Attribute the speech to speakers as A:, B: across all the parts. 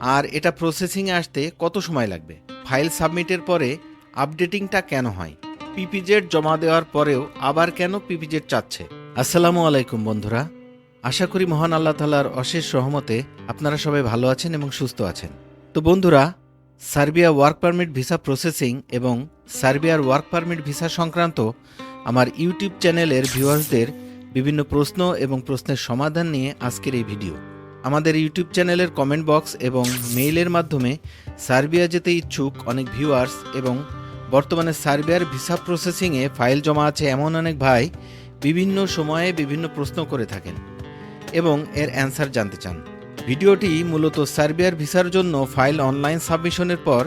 A: আর এটা প্রসেসিংয়ে আসতে কত সময় লাগবে? ফাইল সাবমিটের পরে আপডেটিংটা কেন হয়? পিপিজেড জমা দেওয়ার পরেও আবার কেন পিপিজেড চাচ্ছে? আসসালামু আলাইকুম বন্ধুরা। আশা করি মহান আল্লাহ তালার অশেষ সহমতে আপনারা সবাই ভালো আছেন এবং সুস্থ আছেন। তো বন্ধুরা, Serbia work permit visa processing এবং সার্বিয়ার ওয়ার্ক পারমিট ভিসা সংক্রান্ত আমার ইউটিউব চ্যানেলের ভিউয়ার্সদের বিভিন্ন প্রশ্ন এবং প্রশ্নের সমাধান নিয়ে আজকের এই ভিডিও। আমাদের ইউটিউব চ্যানেলের কমেন্ট বক্স এবং মেইলের মাধ্যমে সার্বিয়া যেতে ইচ্ছুক অনেক ভিউয়ার্স এবং বর্তমানে সার্বিয়ার ভিসা প্রসেসিংয়ে ফাইল জমা আছে এমন অনেক ভাই বিভিন্ন সময়ে বিভিন্ন প্রশ্ন করে থাকেন এবং এর অ্যান্সার জানতে চান। ভিডিওটি মূলত সার্বিয়ার ভিসার জন্য ফাইল অনলাইন সাবমিশনের পর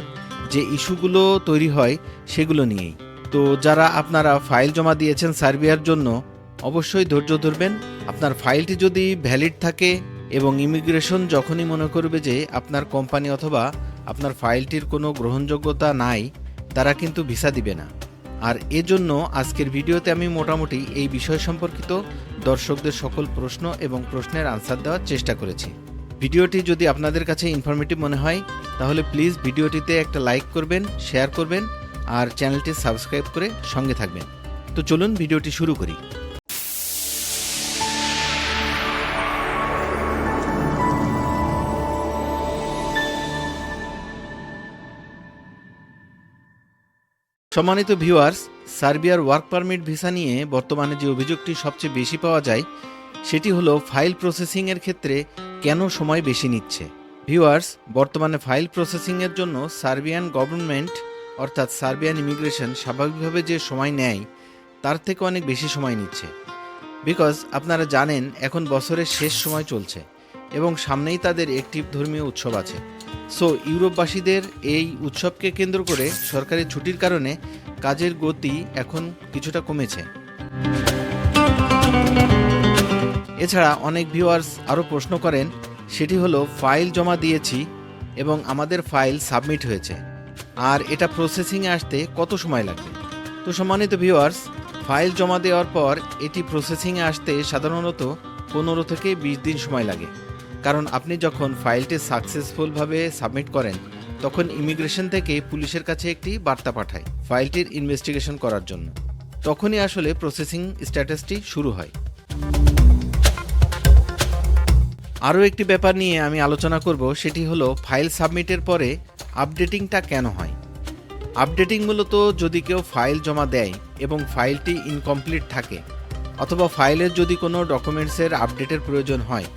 A: যে ইস্যুগুলো তৈরি হয় সেগুলো নিয়েই। তো যারা আপনারা ফাইল জমা দিয়েছেন সার্বিয়ার জন্য, অবশ্যই ধৈর্য ধরবেন। আপনার ফাইলটি যদি ভ্যালিড থাকে এবং ইমিগ্রেশন যখনই মনে করবে যে আপনার কোম্পানি অথবা আপনার ফাইলটির কোনো গ্রহণযোগ্যতা নাই, তারা কিন্তু ভিসা দিবে না। আর এজন্য আজকের ভিডিওতে আমি মোটামুটি এই বিষয় সম্পর্কিত দর্শকদের সকল প্রশ্ন এবং প্রশ্নের আনসার দেওয়ার চেষ্টা করেছি। ভিডিওটি যদি আপনাদের কাছে ইনফরমেটিভ মনে হয়, তাহলে প্লিজ ভিডিওটিতে একটা লাইক করবেন শেয়ার করবেন, আর চ্যানেলটি সাবস্ক্রাইব করে সঙ্গে থাকবেন। তো চলুন ভিডিওটি শুরু করি। সম্মানিত ভিউয়ার্স, সার্বিয়ার ওয়ার্ক পারমিট ভিসা নিয়ে বর্তমানে যে অভিযোগটি সবচেয়ে বেশি পাওয়া যায়, সেটি হলো ফাইল প্রসেসিংয়ের ক্ষেত্রে কেন সময় বেশি নিচ্ছে? ভিউয়ার্স, বর্তমানে ফাইল প্রসেসিংয়ের জন্য সার্বিয়ান গভর্নমেন্ট, অর্থাৎ সার্বিয়ান ইমিগ্রেশন স্বাভাবিকভাবে যে সময় নেয়, তার থেকে অনেক বেশি সময় নিচ্ছে। বিকজ, আপনারা জানেন, এখন বছরের শেষ সময় চলছে এবং সামনেই তাদের একটি ধর্মীয় উৎসব আছে। সো ইউরোপবাসীদের এই উৎসবকে কেন্দ্র করে সরকারি ছুটির কারণে কাজের গতি এখন কিছুটা কমেছে। এছাড়া অনেক ভিউয়ার্স আরও প্রশ্ন করেন, সেটি হলো, ফাইল জমা দিয়েছি এবং আমাদের ফাইল সাবমিট হয়েছে। আর এটা প্রসেসিংয়ে আসতে কত সময় লাগবে? তো সম্মানিত ভিউয়ার্স ফাইল জমা দেওয়ার পর এটি প্রসেসিংয়ে আসতে সাধারণত পনেরো থেকে বিশ দিন সময় লাগে। কারণ আপনি যখন ফাইলটি সাকসেসফুলভাবে সাবমিট করেন, তখন ইমিগ্রেশন থেকে পুলিশের কাছে একটি বার্তা পাঠায় ফাইলটির ইনভেস্টিগেশন করার জন্য। তখনই আসলে প্রসেসিং স্ট্যাটাসটি শুরু হয়। আরও একটি ব্যাপার নিয়ে আমি আলোচনা করব, সেটি হলো ফাইল সাবমিটের পরে আপডেটিংটা কেন হয়? আপডেটিং মূলত যদি কেউ ফাইল জমা দেয় এবং ফাইলটি ইনকমপ্লিট থাকে, অথবা ফাইলের যদি কোনো ডকুমেন্টসের আপডেটের প্রয়োজন হয়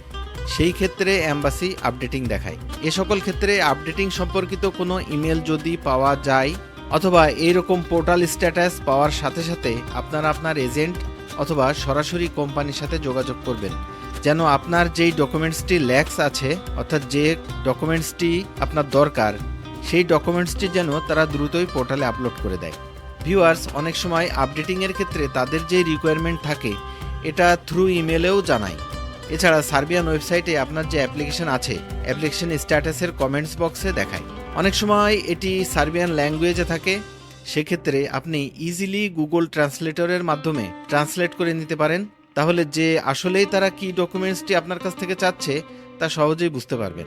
A: সেই ক্ষেত্রে অ্যাম্বাসি আপডেটিং দেখায়। এ সকল ক্ষেত্রে আপডেটিং সম্পর্কিত কোনো ইমেল যদি পাওয়া যায় অথবা এইরকম পোর্টাল স্ট্যাটাস পাওয়ার সাথে সাথে আপনারা আপনার এজেন্ট অথবা সরাসরি কোম্পানির সাথে যোগাযোগ করবেন। যেন আপনার যেই ডকুমেন্টসটি ল্যাক্স আছে, অর্থাৎ যে ডকুমেন্টসটি আপনার দরকার, সেই ডকুমেন্টসটি যেন তারা দ্রুতই পোর্টালে আপলোড করে দেয়। ভিউয়ার্স, অনেক সময় আপডেটিংয়ের ক্ষেত্রে তাদের যে রিকোয়ারমেন্ট থাকে, এটা থ্রু ইমেলেও জানায়। এছাড়া সার্বিয়ান ওয়েবসাইটে আপনার যে অ্যাপ্লিকেশন আছে, অ্যাপ্লিকেশন স্ট্যাটাসের কমেন্টস বক্সে দেখায়। অনেক সময় এটি সার্বিয়ান ল্যাঙ্গুয়েজে থাকে, সেক্ষেত্রে আপনি ইজিলি গুগল ট্রান্সলেটরের মাধ্যমে ট্রান্সলেট করে নিতে পারেন। তাহলে যে আসলেই তারা কি ডকুমেন্টসটি আপনার কাছ থেকে চাচ্ছে, তা সহজেই বুঝতে পারবেন।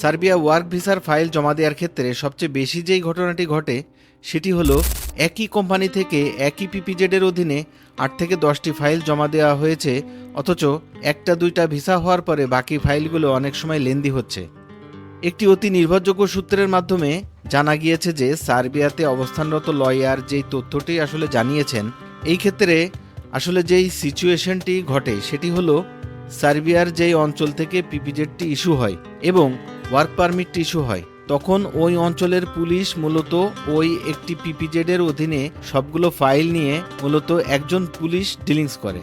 A: সার্বিয়া ওয়ার্ক ভিসার ফাইল জমা দেওয়ার ক্ষেত্রে সবচেয়ে বেশি যেই ঘটনাটি ঘটে সেটি হলো, একই কোম্পানি থেকে একই পিপিজেডের অধীনে আট থেকে দশটি ফাইল জমা দেওয়া হয়েছে, অথচ একটা দুইটা ভিসা হওয়ার পরে বাকি ফাইলগুলো অনেক সময় লেন্দি হচ্ছে। একটি অতি নির্ভরযোগ্য সূত্রের মাধ্যমে জানা গিয়েছে যে সার্বিয়াতে অবস্থানরত লয়ার যেই তথ্যটি আসলে জানিয়েছেন, এই ক্ষেত্রে আসলে যেই সিচুয়েশনটি ঘটে সেটি হলো, সার্বিয়ার যেই অঞ্চল থেকে পিপিজেডটি ইস্যু হয় এবং ওয়ার্ক পারমিটটি ইস্যু হয়। তখন ওই অঞ্চলের পুলিশ মূলত ওই একটি পিপিজেডের অধীনে সবগুলো ফাইল নিয়ে মূলত একজন পুলিশ ডিলিংস করে।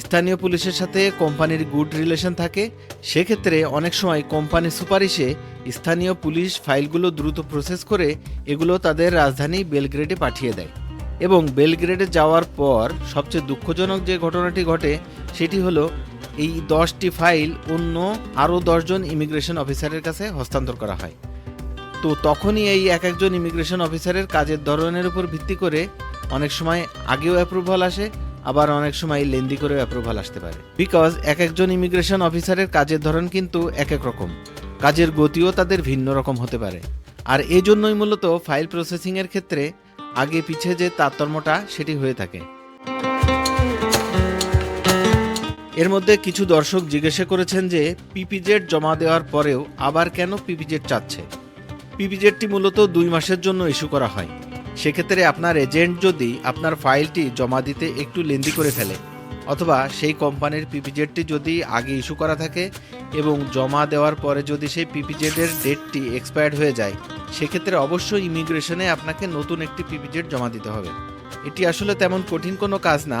A: স্থানীয় পুলিশের সাথে কোম্পানির গুড রিলেশন থাকে, সেক্ষেত্রে অনেক সময় কোম্পানির সুপারিশে স্থানীয় পুলিশ ফাইলগুলো দ্রুত প্রসেস করে এগুলো তাদের রাজধানী বেলগ্রেডে পাঠিয়ে দেয়। এবং বেলগ্রেডে যাওয়ার পর সবচেয়ে দুঃখজনক যে ঘটনাটি ঘটে, সেটি হলো এই দশটি ফাইল অন্য আরও দশজন ইমিগ্রেশন অফিসারের কাছে হস্তান্তর করা হয়। তো তখনই এই এক একজন ইমিগ্রেশন অফিসারের কাজের ধরনের উপর ভিত্তি করে অনেক সময় আগেও অ্যাপ্রুভাল আসে, আবার অনেক সময় লেন্দি করেও অ্যাপ্রুভাল আসতে পারে। বিকজ এক একজন ইমিগ্রেশন অফিসারের কাজের ধরন কিন্তু এক এক রকম। কাজের গতিও তাদের ভিন্ন রকম হতে পারে। আর এই জন্যই মূলত ফাইল প্রসেসিংয়ের ক্ষেত্রে আগে পিছে যে তারতম্যটা সেটি হয়ে থাকে। এর মধ্যে কিছু দর্শক জিজ্ঞাসা করেছেন যে পিপিজেড জমা দেওয়ার পরেও আবার কেন পিপিজেড চাচ্ছে? পিপিজেডটি মূলত দুই মাসের জন্য ইস্যু করা হয়। সেক্ষেত্রে আপনার এজেন্ট যদি আপনার ফাইলটি জমা দিতে একটু লেন্দি করে ফেলে, অথবা সেই কোম্পানির পিপিজেডটি যদি আগে ইস্যু করা থাকে এবং জমা দেওয়ার পরে যদি সেই পিপিজেডের ডেটটি এক্সপায়ার্ড হয়ে যায়, সেক্ষেত্রে অবশ্যই ইমিগ্রেশনে আপনাকে নতুন একটি পিপিজেড জমা দিতে হবে। এটি আসলে তেমন কঠিন কোনো কাজ না,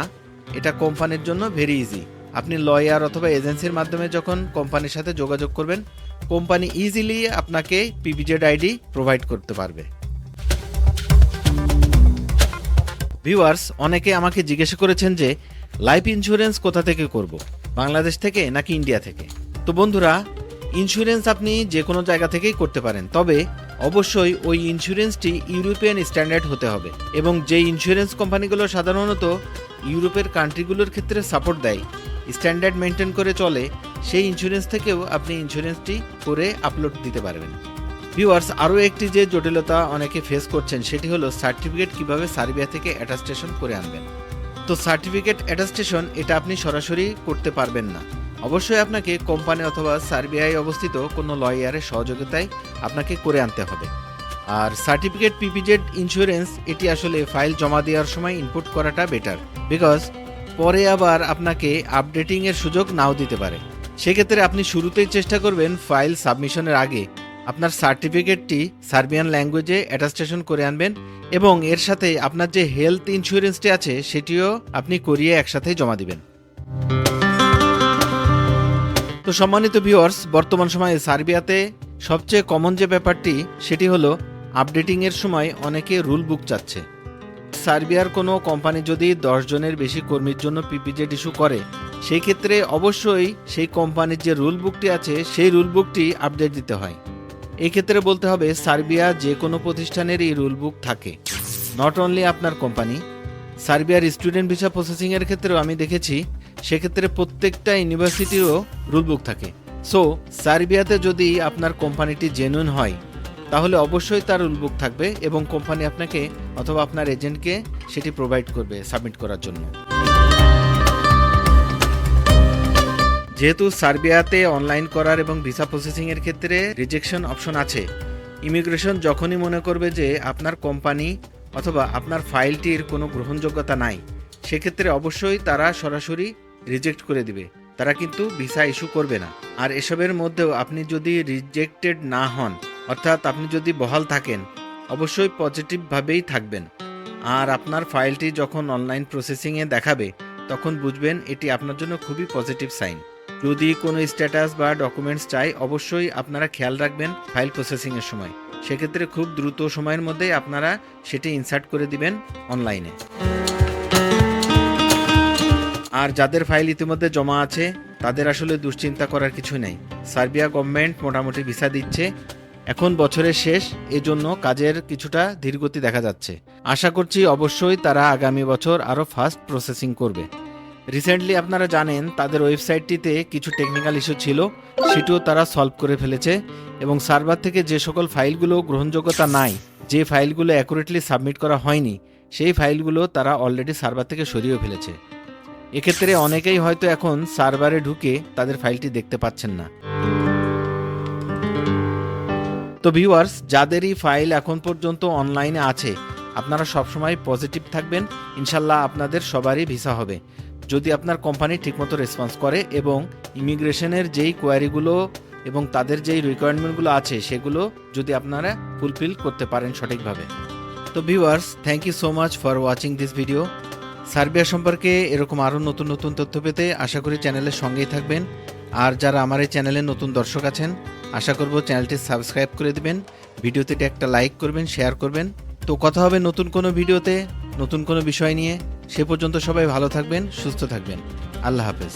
A: এটা কোম্পানির জন্য ভেরি ইজি আপনি লয়ার অথবা এজেন্সির মাধ্যমে যখন কোম্পানির সাথে যোগাযোগ করবেন কোম্পানি ইজিলি আপনাকে পিপিজেড আইডি প্রোভাইড করতে পারবে। ভিউয়ার্স অনেকে আমাকে জিজ্ঞাসা করেছেন যে লাইফ ইন্স্যুরেন্স কোথা থেকে করব? বাংলাদেশ থেকে নাকি ইন্ডিয়া থেকে? তো বন্ধুরা ইন্স্যুরেন্স আপনি যে কোনো জায়গা থেকেই করতে পারেন, তবে অবশ্যই ওই ইন্স্যুরেন্সটি ইউরোপিয়ান স্ট্যান্ডার্ড হতে হবে এবং যে ইন্স্যুরেন্স কোম্পানিগুলো সাধারণত ইউরোপের কান্ট্রিগুলোর ক্ষেত্রে সাপোর্ট দেয় স্ট্যান্ডার্ড মেনটেন করে চলে, সেই ইন্স্যুরেন্স থেকেও আপনি ইন্স্যুরেন্সটি করে আপলোড দিতে পারবেন। ভিউয়ার্স আরও একটি যে জটিলতা অনেকে ফেস করছেন, সেটি হলো সার্টিফিকেট কীভাবে সার্বিয়া থেকে অ্যাটাস্টেশন করে আনবেন। তো সার্টিফিকেট অ্যাটাস্টেশন এটা আপনি সরাসরি করতে পারবেন না। অবশ্যই আপনাকে কোম্পানি অথবা সার্বিয়ায় অবস্থিত কোনো লয়ারের সহযোগিতায় আপনাকে করে আনতে হবে। আর সার্টিফিকেট পিপিজেড ইন্স্যুরেন্স এটি আসলে ফাইল জমা দেওয়ার সময় ইনপুট করাটা বেটার বিকজ পরে আবার আপনাকে আপডেটিং এর সুযোগ নাও দিতে পারে। সেক্ষেত্রে আপনি শুরুতেই চেষ্টা করবেন ফাইল সাবমিশনের আগে আপনার সার্টিফিকেটটি সার্বিয়ান ল্যাঙ্গুয়েজে অ্যাটাস্টেশন করে আনবেন এবং এর সাথে আপনার যে হেলথ ইন্স্যুরেন্সটি আছে সেটিও আপনি করিয়ে একসাথেই জমা দিবেন। তো সম্মানিত ভিউয়ার্স, বর্তমান সময়ে সার্বিয়াতে সবচেয়ে কমন যে ব্যাপারটি সেটি হলো আপডেটিং এর সময় অনেকে রুল বুক চাচ্ছে। সার্বিয়ার কোনো কোম্পানি যদি জনের বেশি কর্মীর জন্য পিপিজেড ইস্যু করে, সেই ক্ষেত্রে অবশ্যই সেই কোম্পানির যে রুল বুকটি আছে, সেই রুল বুকটি আপডেট দিতে হয়। এই ক্ষেত্রে বলতে হবে, সার্বিয়া যে কোনো প্রতিষ্ঠানের এই রুল বুক থাকে। নট অনলি আপনার কোম্পানি, সার্বিয়ার স্টুডেন্ট ভিসা প্রসেসিংয়ের ক্ষেত্রেও আমি দেখেছি, সেক্ষেত্রে প্রত্যেকটা ইউনিভার্সিটিরও রুল বুক থাকে। সো সার্বিয়াতে যদি আপনার কোম্পানিটি জেনুইন হয় তাহলে অবশ্যই তার রুল বুক থাকবে এবং কোম্পানি আপনাকে অথবা আপনার এজেন্টকে সেটি প্রোভাইড করবে সাবমিট করার জন্য। যেহেতু সার্বিয়াতে অনলাইন করার এবং ভিসা প্রসেসিংয়ের ক্ষেত্রে রিজেকশন অপশন আছে ইমিগ্রেশন যখনই মনে করবে যে আপনার কোম্পানি অথবা আপনার ফাইলটির কোনো গ্রহণযোগ্যতা নাই, সেক্ষেত্রে অবশ্যই তারা সরাসরি রিজেক্ট করে দিবে। তারা কিন্তু ভিসা ইস্যু করবে না। আর এসবের মধ্যেও আপনি যদি রিজেক্টেড না হন অর্থাৎ আপনি যদি বহাল থাকেন, অবশ্যই পজিটিভভাবেই থাকবেন। আর আপনার ফাইলটি যখন অনলাইন প্রসেসিংয়ে দেখাবে, তখন বুঝবেন এটি আপনার জন্য খুবই পজিটিভ সাইন যদি কোনো স্ট্যাটাস বা ডকুমেন্টস চাই, অবশ্যই আপনারা খেয়াল রাখবেন ফাইল প্রসেসিংয়ের সময়। সেক্ষেত্রে খুব দ্রুত সময়ের মধ্যেই আপনারা সেটি ইনসার্ট করে দিবেন অনলাইনে আর যাদের ফাইল ইতিমধ্যে জমা আছে, তাদের আসলে দুশ্চিন্তা করার কিছু নেই। সার্বিয়া গভর্নমেন্ট মোটামুটি ভিসা দিচ্ছে। এখন বছরের শেষ, এজন্য কাজের কিছুটা ধীরগতি দেখা যাচ্ছে। আশা করছি অবশ্যই তারা আগামী বছর আরও ফাস্ট প্রসেসিং করবে। রিসেন্টলি আপনারা জানেন, তাদের ওয়েবসাইটটিতে কিছু টেকনিক্যাল ইস্যু ছিল, সেটিও তারা সলভ করে ফেলেছে এবং সার্ভার থেকে যে সকল ফাইলগুলো গ্রহণযোগ্যতা নাই, যে ফাইলগুলো অ্যাকুরেটলি সাবমিট করা হয়নি, সেই ফাইলগুলো তারা অলরেডি সার্ভার থেকে সরিয়ে ফেলেছে। এক্ষেত্রে অনেকেই হয়তো এখন সার্ভারে ঢুকে তাদের ফাইলটি দেখতে পাচ্ছেন না। তো ভিউয়ার্স যাদেরই ফাইল এখন পর্যন্ত অনলাইনে আছে, আপনারা সবসময় পজিটিভ থাকবেন। ইনশাল্লাহ আপনাদের সবারই ভিসা হবে। যদি আপনার কোম্পানি ঠিকমতো রেসপন্স করে এবং ইমিগ্রেশনের যেই কোয়ারিগুলো এবং তাদের যেই রিকোয়ারমেন্টগুলো আছে, সেগুলো যদি আপনারা ফুলফিল করতে পারেন সঠিকভাবে। তো viewers thank you so much for watching this video Serbia সম্পর্কে এরকম আরও নতুন নতুন তথ্য পেতে আশা করি চ্যানেলের সঙ্গেই থাকবেন। আর যারা আমার এই চ্যানেলে নতুন দর্শক আছেন আশা করব চ্যানেলটি সাবস্ক্রাইব করে দিবেন, ভিডিওতে একটা লাইক করবেন, শেয়ার করবেন। তো কথা হবে নতুন কোনো ভিডিওতে, নতুন কোনো বিষয় নিয়ে। সে পর্যন্ত সবাই ভালো থাকবেন, সুস্থ থাকবেন। আল্লাহ হাফেজ।